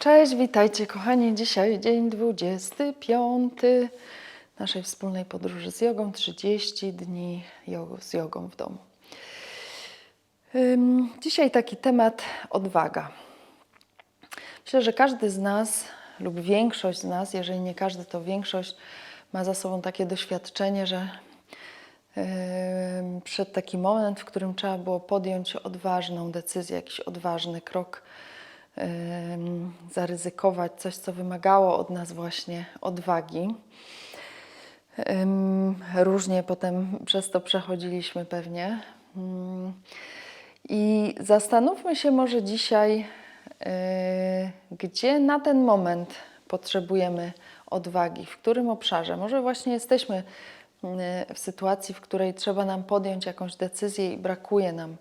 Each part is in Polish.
Cześć, witajcie kochani. Dzisiaj dzień 25 naszej wspólnej podróży z jogą. 30 dni z jogą w domu. Dzisiaj taki temat odwaga. Myślę, że każdy z nas lub większość z nas, jeżeli nie każdy, to większość ma za sobą takie doświadczenie, że przed taki moment, w którym trzeba było podjąć odważną decyzję, jakiś odważny krok, zaryzykować coś, co wymagało od nas właśnie odwagi. Różnie potem przez to przechodziliśmy pewnie. Ym, I zastanówmy się może dzisiaj, yy, gdzie na ten moment potrzebujemy odwagi, w którym obszarze. Może właśnie jesteśmy yy, w sytuacji, w której trzeba nam podjąć jakąś decyzję i brakuje nam,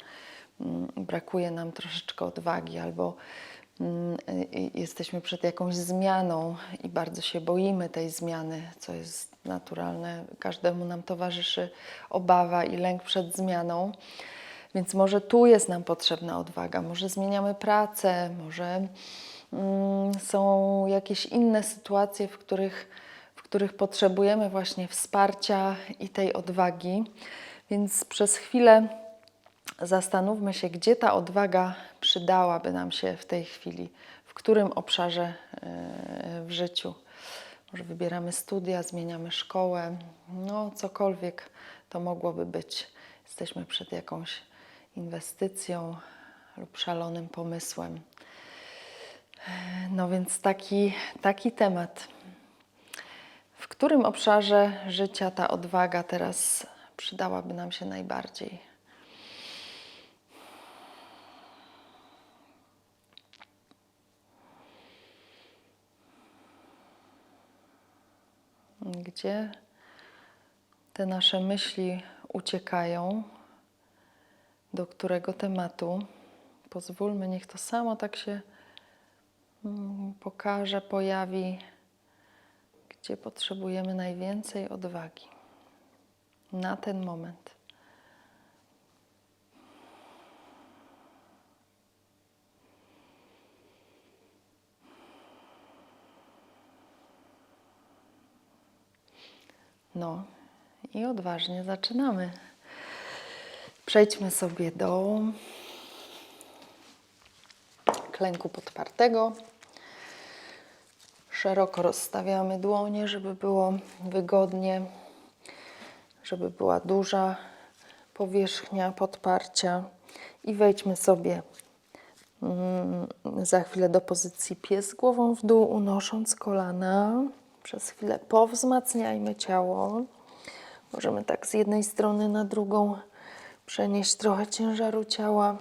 mm, brakuje nam troszeczkę odwagi, albo mm, jesteśmy przed jakąś zmianą i bardzo się boimy tej zmiany, co jest naturalne. Każdemu nam towarzyszy obawa i lęk przed zmianą. Więc może tu jest nam potrzebna odwaga, może zmieniamy pracę, może mm, są jakieś inne sytuacje, w których, w których potrzebujemy właśnie wsparcia i tej odwagi. Więc przez chwilę zastanówmy się, gdzie ta odwaga przydałaby nam się w tej chwili, w którym obszarze e, w życiu. Może wybieramy studia, zmieniamy szkołę, no cokolwiek to mogłoby być. Jesteśmy przed jakąś inwestycją lub szalonym pomysłem. No więc taki, taki temat. W którym obszarze życia ta odwaga teraz przydałaby nam się najbardziej? Gdzie te nasze myśli uciekają? Do którego tematu? Pozwólmy, niech to samo tak się mm, pokaże, pojawi, gdzie potrzebujemy najwięcej odwagi na ten moment. No i odważnie zaczynamy. Przejdźmy sobie do klęku podpartego. Szeroko rozstawiamy dłonie, żeby było wygodnie, żeby była duża powierzchnia podparcia. I wejdźmy sobie mm, za chwilę do pozycji pies głową w dół, unosząc kolana. Przez chwilę powzmacniajmy ciało. Możemy tak z jednej strony na drugą przenieść trochę ciężaru ciała.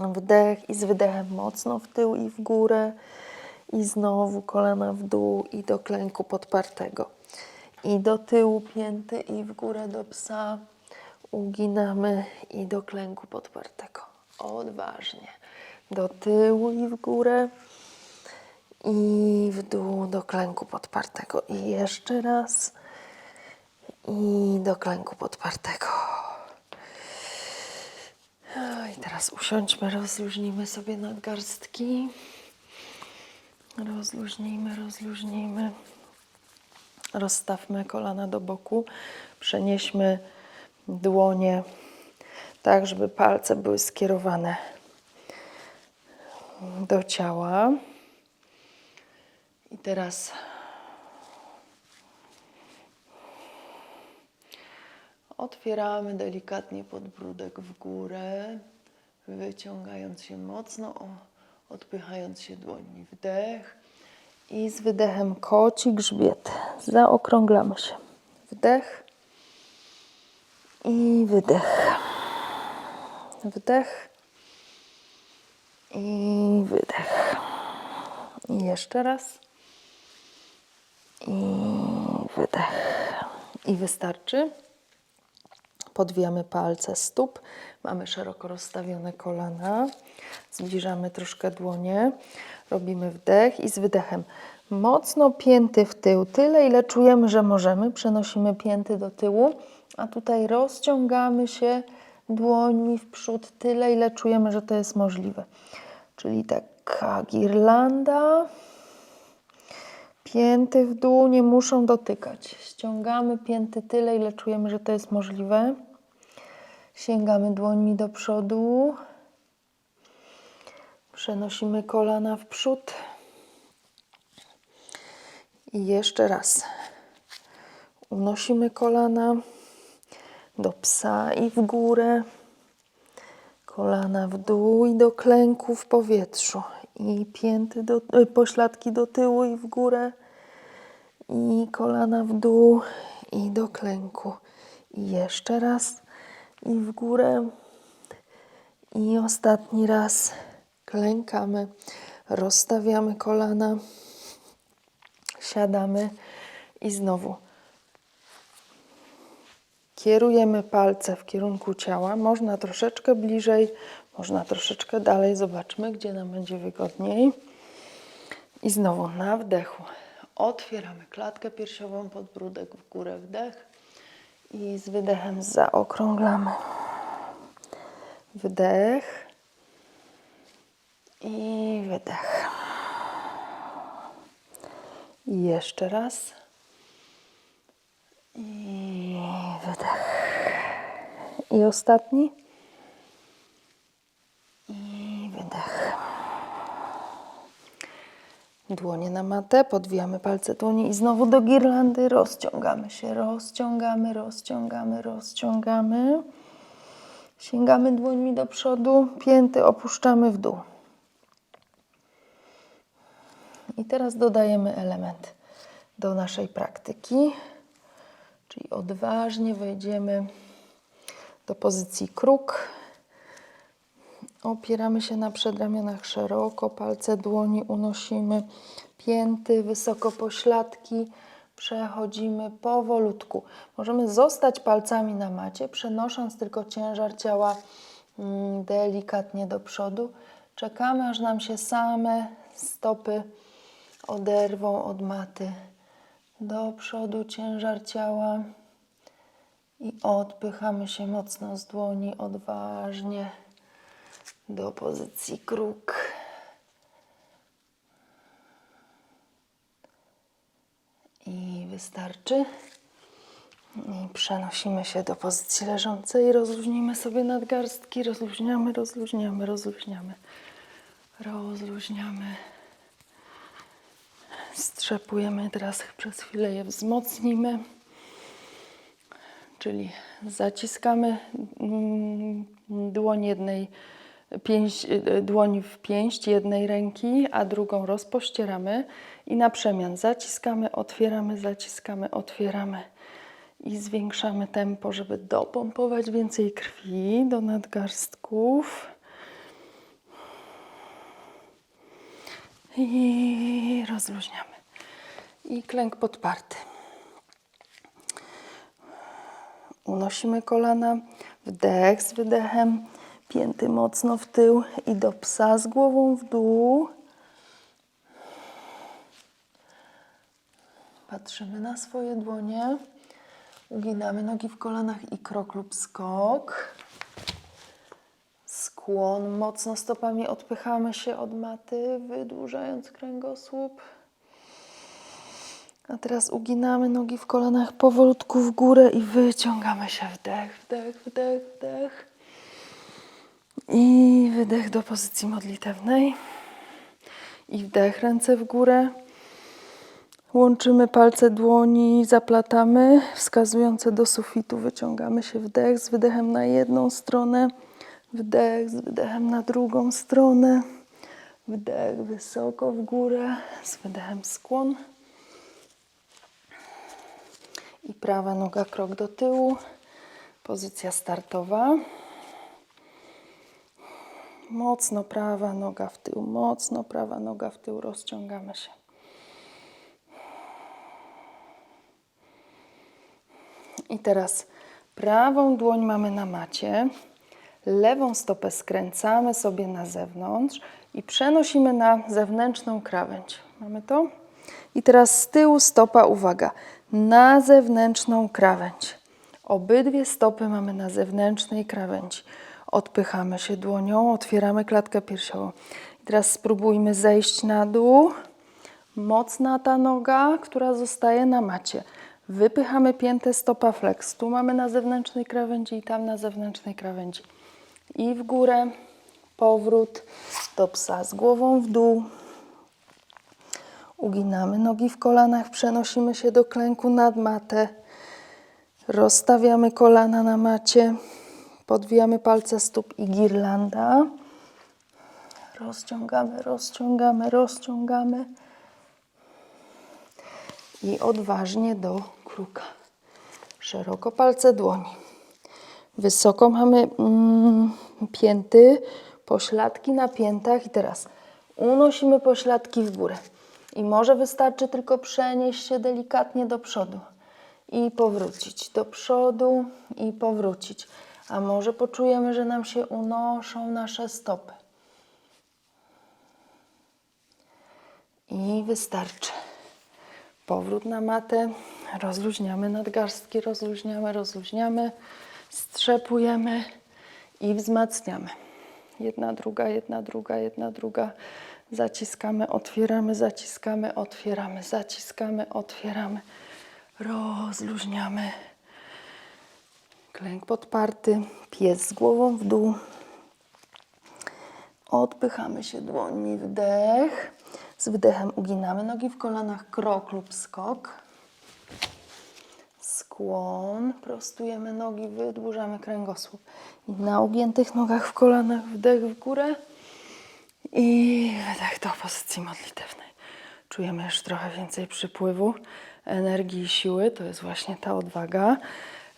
Wdech i z wydechem mocno w tył i w górę. I znowu kolana w dół i do klęku podpartego. I do tyłu pięty i w górę do psa. Uginamy i do klęku podpartego. Odważnie. Do tyłu i w górę. I w dół do klęku podpartego. I jeszcze raz. I do klęku podpartego. I teraz usiądźmy, rozluźnijmy sobie nadgarstki. Rozluźnijmy, rozluźnijmy. Rozstawmy kolana do boku. Przenieśmy dłonie tak, żeby palce były skierowane do ciała. I teraz otwieramy delikatnie podbródek w górę, wyciągając się mocno, odpychając się dłońmi. Wdech i z wydechem koci grzbiet. Zaokrąglamy się. Wdech i wydech. Wdech i wydech. I jeszcze raz. I wydech. I wystarczy. Podwijamy palce stóp. Mamy szeroko rozstawione kolana. Zbliżamy troszkę dłonie. Robimy wdech i z wydechem mocno pięty w tył. Tyle, ile czujemy, że możemy. Przenosimy pięty do tyłu. A tutaj rozciągamy się dłońmi w przód. Tyle, ile czujemy, że to jest możliwe. Czyli tak Lekka girlanda. Pięty w dół nie muszą dotykać. Ściągamy pięty tyle, ile czujemy, że to jest możliwe. Sięgamy dłońmi do przodu. Przenosimy kolana w przód. I jeszcze raz. Unosimy kolana do psa i w górę. Kolana w dół i do klęku w powietrzu. I pięty do, y, pośladki do tyłu i w górę. I kolana w dół i do klęku. I jeszcze raz. I w górę. I ostatni raz. Klękamy. Rozstawiamy kolana. Siadamy. I znowu Kierujemy palce w kierunku ciała. Można troszeczkę bliżej, można troszeczkę dalej. Zobaczmy, gdzie nam będzie wygodniej. I znowu na wdechu otwieramy klatkę piersiową, podbródek w górę, wdech. I z wydechem zaokrąglamy. Wdech. I wydech. I jeszcze raz. I wydech. I ostatni. I wydech. Dłonie na matę, podwijamy palce dłoni i znowu do girlandy. Rozciągamy się, rozciągamy, rozciągamy, rozciągamy. Sięgamy dłońmi do przodu, pięty opuszczamy w dół. I teraz dodajemy element do naszej praktyki. Czyli odważnie wejdziemy do pozycji kruk. Opieramy się na przedramionach szeroko, palce dłoni unosimy, pięty, wysoko pośladki. Przechodzimy powolutku. Możemy zostać palcami na macie, przenosząc tylko ciężar ciała mm, delikatnie do przodu. Czekamy, aż nam się same stopy oderwą od maty do przodu ciężar ciała i odpychamy się mocno z dłoni odważnie do pozycji kruk. I wystarczy. I przenosimy się do pozycji leżącej. Rozluźnimy sobie nadgarstki. Rozluźniamy, rozluźniamy, rozluźniamy. Rozluźniamy. Strzepujemy teraz przez chwilę je wzmocnimy. Czyli zaciskamy mm, dłoń jednej, pięść, y, dłoń w pięść jednej ręki, a drugą rozpościeramy i na przemian zaciskamy, otwieramy, zaciskamy, otwieramy i zwiększamy tempo, żeby dopompować więcej krwi do nadgarstków. I rozluźniamy. I klęk podparty. Unosimy kolana, wdech z wydechem, pięty mocno w tył i do psa z głową w dół. Patrzymy na swoje dłonie. Uginamy nogi w kolanach i krok lub skok. Skłon, mocno stopami odpychamy się od maty, wydłużając kręgosłup. A teraz uginamy nogi w kolanach powolutku w górę i wyciągamy się. Wdech, wdech, wdech, wdech. I wydech do pozycji modlitewnej. I wdech, ręce w górę. Łączymy palce dłoni, zaplatamy, wskazujące do sufitu. Wyciągamy się wdech z wydechem na jedną stronę. Wdech z wydechem na drugą stronę. Wdech wysoko w górę, z wydechem skłon. I prawa noga krok do tyłu. Pozycja startowa. Mocno prawa noga w tył, mocno prawa noga w tył. Rozciągamy się. I teraz prawą dłoń mamy na macie. Lewą stopę skręcamy sobie na zewnątrz i przenosimy na zewnętrzną krawędź. Mamy to? I teraz z tyłu stopa, uwaga, na zewnętrzną krawędź. Obydwie stopy mamy na zewnętrznej krawędzi. Odpychamy się dłonią, otwieramy klatkę piersiową. Teraz spróbujmy zejść na dół. Mocna ta noga, która zostaje na macie. Wypychamy piętę stopa flex. Tu mamy na zewnętrznej krawędzi i tam na zewnętrznej krawędzi. I w górę, powrót do psa z głową w dół. Uginamy nogi w kolanach, przenosimy się do klęku nad matę. Rozstawiamy kolana na macie, podwijamy palce stóp i girlanda. Rozciągamy, rozciągamy, rozciągamy. I odważnie do kruka. Szeroko palce dłoni. Wysoko mamy mm, pięty, pośladki na piętach i teraz unosimy pośladki w górę. I może wystarczy tylko przenieść się delikatnie do przodu i powrócić do przodu i powrócić. A może poczujemy, że nam się unoszą nasze stopy. I wystarczy. Powrót na matę. Rozluźniamy nadgarstki, rozluźniamy, rozluźniamy. Strzepujemy i wzmacniamy. Jedna, druga, jedna, druga, jedna, druga. Zaciskamy, otwieramy, zaciskamy, otwieramy, zaciskamy, otwieramy. Rozluźniamy. Klęk podparty, pies z głową w dół. Odpychamy się dłońmi, wdech. Z wdechem uginamy nogi w kolanach, krok lub skok. Skłon, prostujemy nogi, wydłużamy kręgosłup. I na ugiętych nogach w kolanach wdech w górę i wydech do pozycji modlitewnej. Czujemy już trochę więcej przypływu energii i siły, to jest właśnie ta odwaga.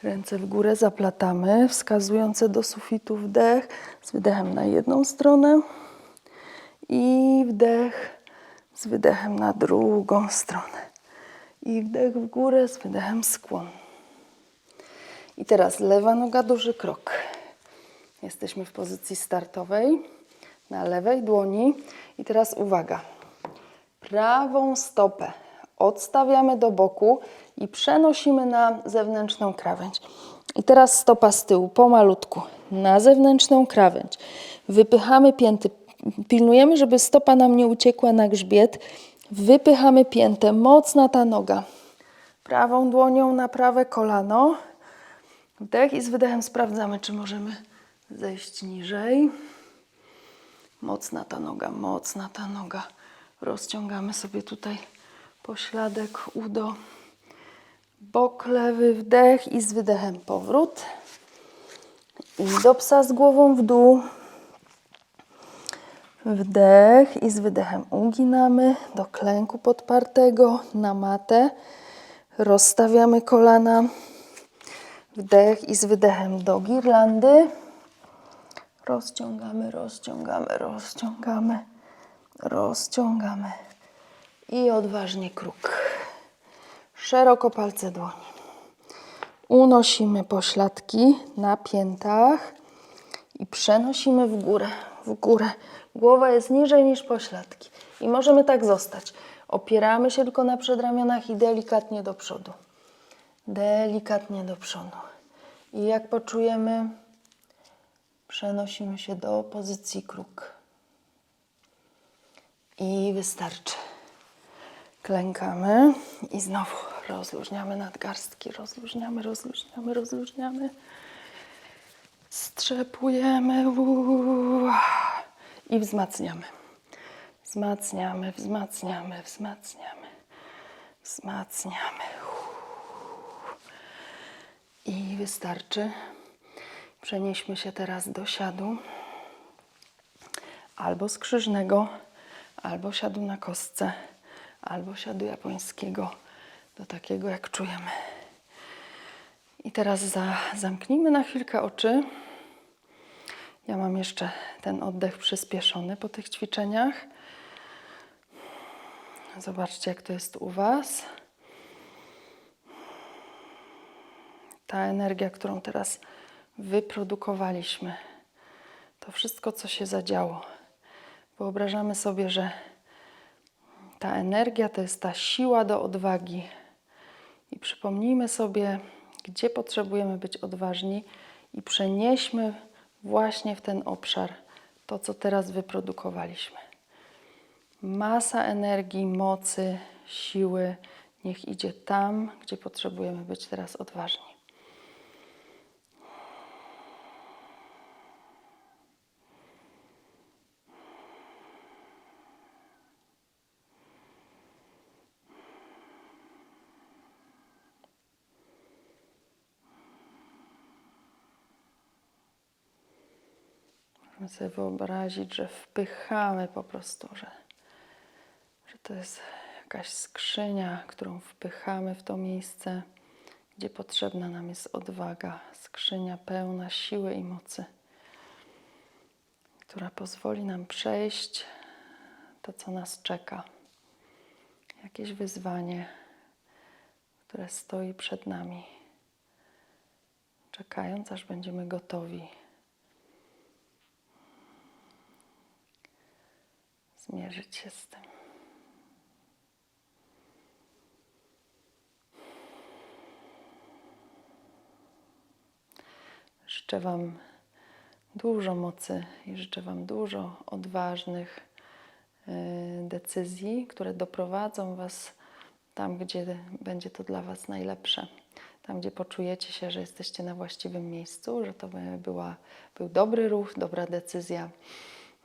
Ręce w górę zaplatamy, wskazujące do sufitu wdech, z wydechem na jedną stronę i wdech z wydechem na drugą stronę. I wdech w górę z wydechem skłon. I teraz lewa noga, duży krok. Jesteśmy w pozycji startowej na lewej dłoni. I teraz uwaga. Prawą stopę odstawiamy do boku i przenosimy na zewnętrzną krawędź. I teraz stopa z tyłu, pomalutku, na zewnętrzną krawędź. Wypychamy pięty, pilnujemy, żeby stopa nam nie uciekła na grzbiet. Wypychamy piętę, mocna ta noga. Prawą dłonią na prawe kolano. Wdech i z wydechem sprawdzamy, czy możemy zejść niżej. Mocna ta noga, mocna ta noga. Rozciągamy sobie tutaj pośladek, udo. Bok lewy, wdech i z wydechem powrót. I do psa z głową w dół. Wdech i z wydechem uginamy do klęku podpartego na matę. Rozstawiamy kolana. Wdech i z wydechem do girlandy. Rozciągamy, rozciągamy, rozciągamy, rozciągamy. I odważnie kruk. Szeroko palce dłoni. Unosimy pośladki na piętach i przenosimy w górę, w górę. Głowa jest niżej niż pośladki. I możemy tak zostać. Opieramy się tylko na przedramionach i delikatnie do przodu. Delikatnie do przodu. I jak poczujemy, przenosimy się do pozycji kruk. I wystarczy. Klękamy i znowu rozluźniamy nadgarstki, rozluźniamy, rozluźniamy, rozluźniamy. Strzepujemy i wzmacniamy. Wzmacniamy, wzmacniamy, wzmacniamy, wzmacniamy. I wystarczy. Przenieśmy się teraz do siadu albo skrzyżnego, albo siadu na kostce, albo siadu japońskiego, do takiego jak czujemy. I teraz za, zamknijmy na chwilkę oczy. Ja mam jeszcze ten oddech przyspieszony po tych ćwiczeniach. Zobaczcie, jak to jest u Was. Ta energia, którą teraz wyprodukowaliśmy, to wszystko, co się zadziało. Wyobrażamy sobie, że ta energia to jest ta siła do odwagi. I przypomnijmy sobie, gdzie potrzebujemy być odważni i przenieśmy właśnie w ten obszar to, co teraz wyprodukowaliśmy. masa energii, mocy, siły niech idzie tam, gdzie potrzebujemy być teraz odważni. Możemy sobie wyobrazić, że wpychamy po prostu, że, że to jest jakaś skrzynia, którą wpychamy w to miejsce, gdzie potrzebna nam jest odwaga. Skrzynia pełna siły i mocy, która pozwoli nam przejść to, co nas czeka. Jakieś wyzwanie, które stoi przed nami, czekając, aż będziemy gotowi. Zmierzyć się z tym. Życzę Wam dużo mocy i życzę Wam dużo odważnych y, decyzji, które doprowadzą Was tam, gdzie będzie to dla Was najlepsze. Tam, gdzie poczujecie się, że jesteście na właściwym miejscu, że to by była, był dobry ruch, dobra decyzja.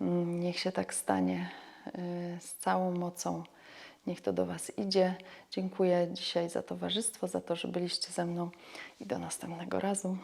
Mm, Niech się tak stanie z całą mocą. Niech to do Was idzie. Dziękuję dzisiaj za towarzystwo, za to, że byliście ze mną i do następnego razu.